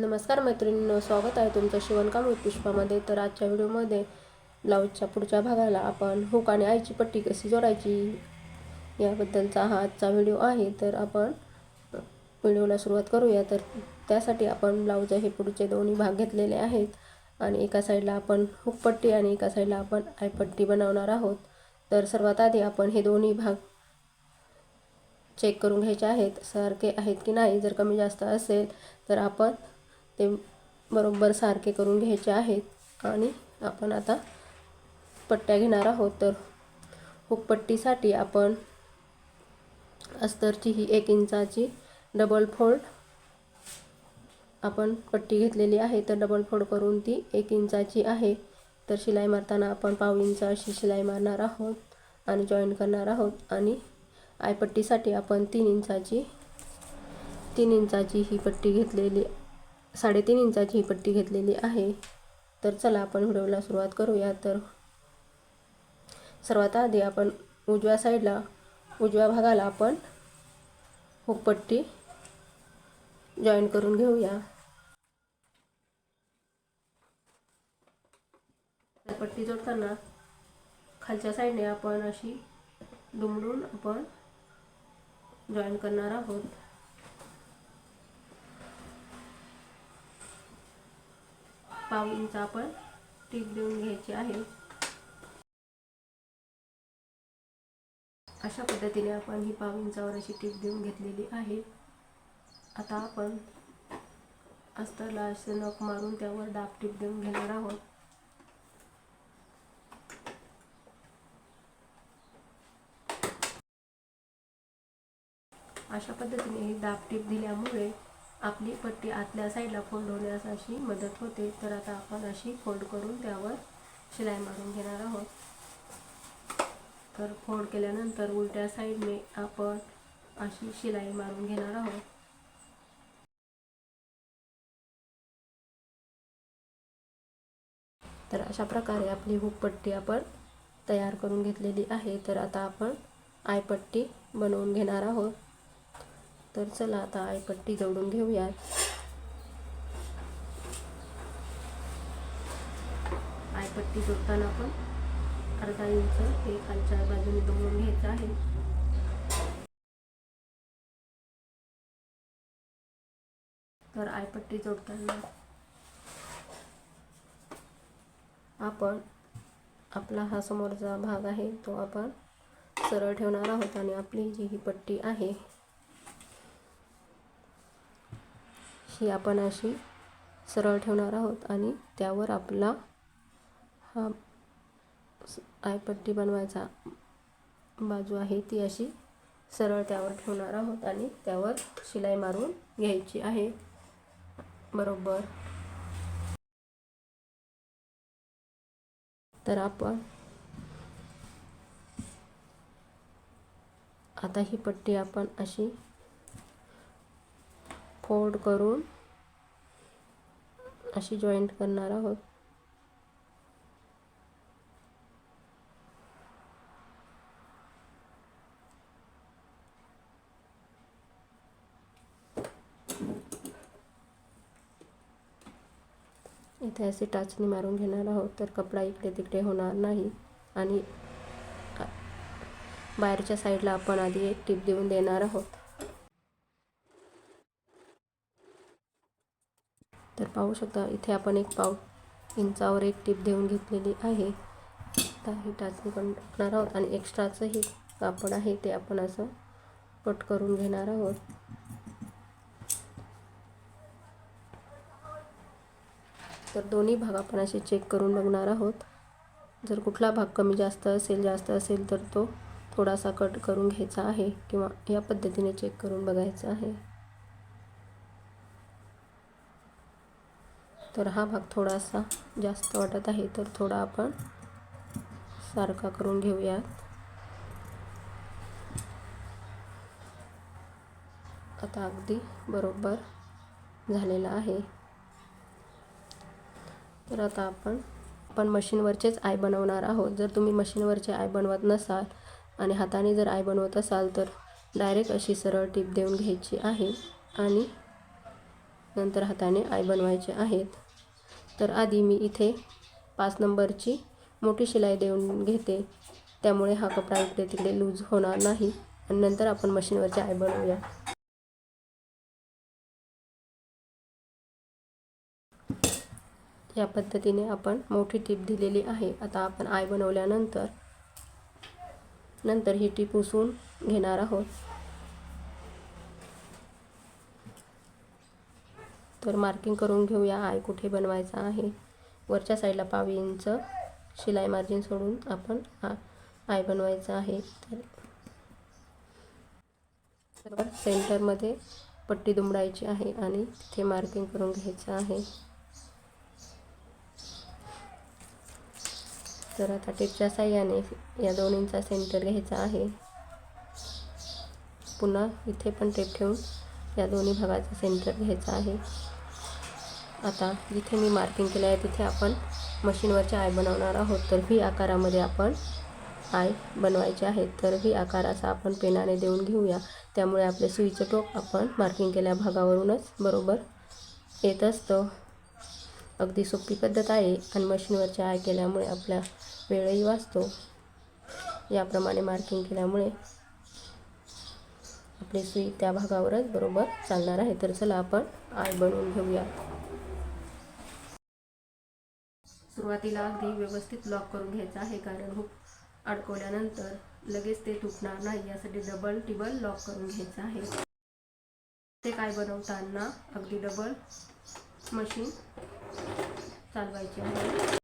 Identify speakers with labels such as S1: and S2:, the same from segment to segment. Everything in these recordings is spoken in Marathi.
S1: नमस्कार मैत्रिणींनो स्वागत आहे तुमचं शिवणकाम पुष्पामध्ये. तर आजच्या व्हिडिओमध्ये ब्लाऊजच्या पुढच्या भागाला आपण हुक आणि आईची पट्टी कशी जोडायची याबद्दलचा हा आजचा व्हिडिओ आहे. तर आपण व्हिडिओला सुरुवात करूया. तर त्यासाठी आपण ब्लाऊज हे पुढचे दोन्ही भाग घेतलेले आहेत आणि एका साईडला आपण हुक पट्टी आणि एका साईडला आपण आयपट्टी बनवणार आहोत. तर सर्वात आधी आपण हे दोन्ही भाग चेक करून घ्यायचे आहेत सारखे आहेत की नाही. जर कमी जास्त असेल तर आपण ते बरोबर सारखे करून घ्यायचे आहेत. आणि आपण आता पट्ट्या घेणार आहोत. तर हुकपट्टीसाठी आपण अस्तरची ही एक इंचाची डबल फोल्ड आपण पट्टी घेतलेली आहे. तर डबल फोल्ड करून ती एक इंचाची आहे. तर शिलाई मारताना आपण पाव इंच अशी शिलाई मारणार आहोत आणि जॉईन करणार आहोत. आणि आयपट्टीसाठी आपण तीन इंचाची तीन इंचाची ही पट्टी घेतलेली साडेतीन इंचाची ही पट्टी घेतलेली आहे. तर चला आपण व्हिडिओला सुरुवात करूया. तर सर्वात आधी आपण उजव्या साईडला उजव्या भागाला आपण हुकपट्टी जॉईन करून घेऊया. पट्टी जोडताना खालच्या साईडने आपण अशी दुमडून आपण जॉईन करणार आहोत. पाव इंच आपण टीप देऊन घ्यायची आहे. अशा पद्धतीने आपण ही पाव इंचावर अशी टीप देऊन घेतलेली आहे. आता आपण अस्तरला असे नख मारून त्यावर डाग टीप देऊन घेणार आहोत. अशा पद्धतीने ही दाब टीप दिल्यामुळे आपली पट्टी आतल्या साईडला फोल्ड होण्यास अशी मदत होते. तर आता आपण अशी फोल्ड करून त्यावर शिलाई मारून घेणार आहोत. तर फोल्ड केल्यानंतर उलट्या साईडने आपण अशी शिलाई मारून घेणार आहोत. तर अशा प्रकारे आपली हुकपट्टी आपण तयार करून घेतलेली आहे. तर आता आपण आयपट्टी बनवून घेणार आहोत. तर चला आता आयपट्टी जोडून घेऊयात. आयपट्टी जोडताना आपण अर्धा इंच हे खालच्या बाजूने दोडून घ्यायचं आहे. तर आयपट्टी जोडताना आपण आपला हा समोरचा भाग आहे तो आपण सरळ ठेवणार आहोत आणि आपली जी ही पट्टी आहे ही आपण अशी सरळ ठेवणार आहोत आणि त्यावर आपला हा आयपट्टी बनवायचा बाजू आहे ती अशी सरळ त्यावर ठेवणार आहोत आणि त्यावर शिलाई मारून घ्यायची आहे. बरोबर. तर आपण आता ही पट्टी आपण अशी फोल्ड करून अशी जॉईंट करणार आहोत. इथे अशी टाचणी मारून घेणार आहोत तर कपडा इकडे तिकडे होणार नाही. आणि बाहेरच्या साईडला आपण आधी एक टीप देऊन देणार आहोत. तर पाहू शकता इथे आपण एक पाव इंचावर एक टीप देऊन घेतलेली आहे. आता ही टाचणी पण टाकणार आहोत आणि एक्स्ट्राचं हे कापड आहे ते आपण असं कट करून घेणार आहोत. तर दोन्ही भाग आपण असे चेक करून बघणार आहोत. जर कुठला भाग कमी जास्त असेल जास्त असेल तर तो थोडासा कट करून घ्यायचा आहे किंवा या पद्धतीने चेक करून बघायचा आहे. तर हा भाग थोडासा जास्त वाटत आहे तर थोडा आपण सारखा करून घेऊयात. आता अगदी बरोबर झालेला आहे. तर आता आपण आपण मशीनवरचेच आय बनवणार आहोत. जर तुम्ही मशीनवरचे आय बनवत नसाल आणि हाताने जर आय बनवत असाल तर डायरेक्ट अशी सरळ टीप देऊन घ्यायची आहे. आणि नंतर हाताने आय बनवायचे आहेत. तर आधी मी इथे पाच नंबरची मोठी शिलाई देऊन घेते. त्यामुळे हा कपडा इकडे तिकडे लूज होणार नाही. आणि नंतर आपण मशीनवरचे आय बनवूया. या पद्धतीने आपण मोठी टीप दिलेली आहे. आता आपण आय बनवल्यानंतर नंतर ही टीप पुसून घेणार आहोत. तर मार्किंग करून घेऊया आय कुठे बनवायचा आहे? वरच्या साईडला पाव इंच शिलाई मार्जिन सोडून आपण आ आय बनवायचा आहे. तर सेंटरमध्ये पट्टी दुमडायची आहे आणि तिथे मार्किंग करून घ्यायचं आहे. तर आता टेपच्या साह्याने या दोन इंचा सेंटर घ्यायचा आहे. पुन्हा इथे पण टेप ठेवून या दोन्ही भागाचा सेंटर घ्यायचा आहे. आता जिथे मी मार्किंग केलं आहे तिथे आपण मशीनवरचे आय बनवणार आहोत. तर व्ही आकारामध्ये आपण आय बनवायचे आहेत तर व्ही आकाराचा आपण पेनाने देऊन घेऊया. त्यामुळे आपले सुईचं टोक आपण मार्किंग केल्या भागावरूनच बरोबर येत असतं. अगदी सोपी पद्धत आहे. आणि मशीनवरचे आय केल्यामुळे आपला वेळही वाचतो. याप्रमाणे मार्किंग केल्यामुळे आपली सुई त्या भागावरच बरोबर चालणार आहे. तर चला आपण आय बनवून घेऊया. सुरुवातीला अगदी व्यवस्थित लॉक करून घ्यायचं आहे कारण हुक अडकवल्यानंतर लगेच ते तुटणार नाही यासाठी डबल टिबल लॉक करून घ्यायचं आहे. ते काय बनवताना अगदी डबल मशीन चालवायची आहे.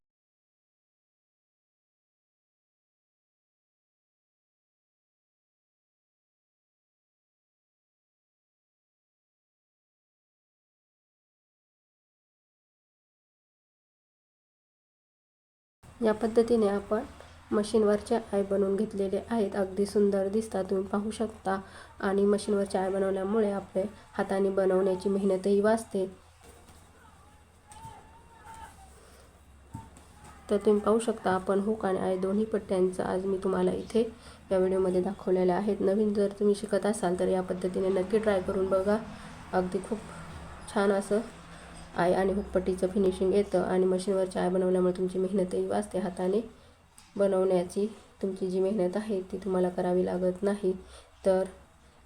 S1: या पद्धतीने आपण मशीनवरचे आय बनवून घेतलेले आहेत. अगदी सुंदर दिसतात. तुम्ही पाहू शकता. आणि मशीनवरचे आय बनवल्यामुळे आपले हाताने बनवण्याची मेहनतही वाचते. तर तुम्ही पाहू शकता आपण हुक आणि आय दोन्ही पट्ट्यांचं आज मी तुम्हाला इथे या व्हिडिओमध्ये दाखवलेलं आहेत. नवीन जर तुम्ही शिकत असाल तर या पद्धतीने नक्की ट्राय करून बघा. अगदी खूप छान असं आय आणि हुकपट्टीचं फिनिशिंग येतं आणि मशीनवरची आय बनवल्यामुळे तुमची मेहनतही वाचते हाताने. बनवण्याची तुमची जी मेहनत आहे ती तुम्हाला करावी लागत नाही. तर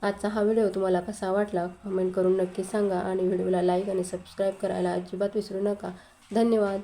S1: आजचा हा व्हिडिओ तुम्हाला कसा वाटला कमेंट करून नक्की सांगा आणि व्हिडिओला लाईक आणि सबस्क्राईब करायला अजिबात विसरू नका. धन्यवाद.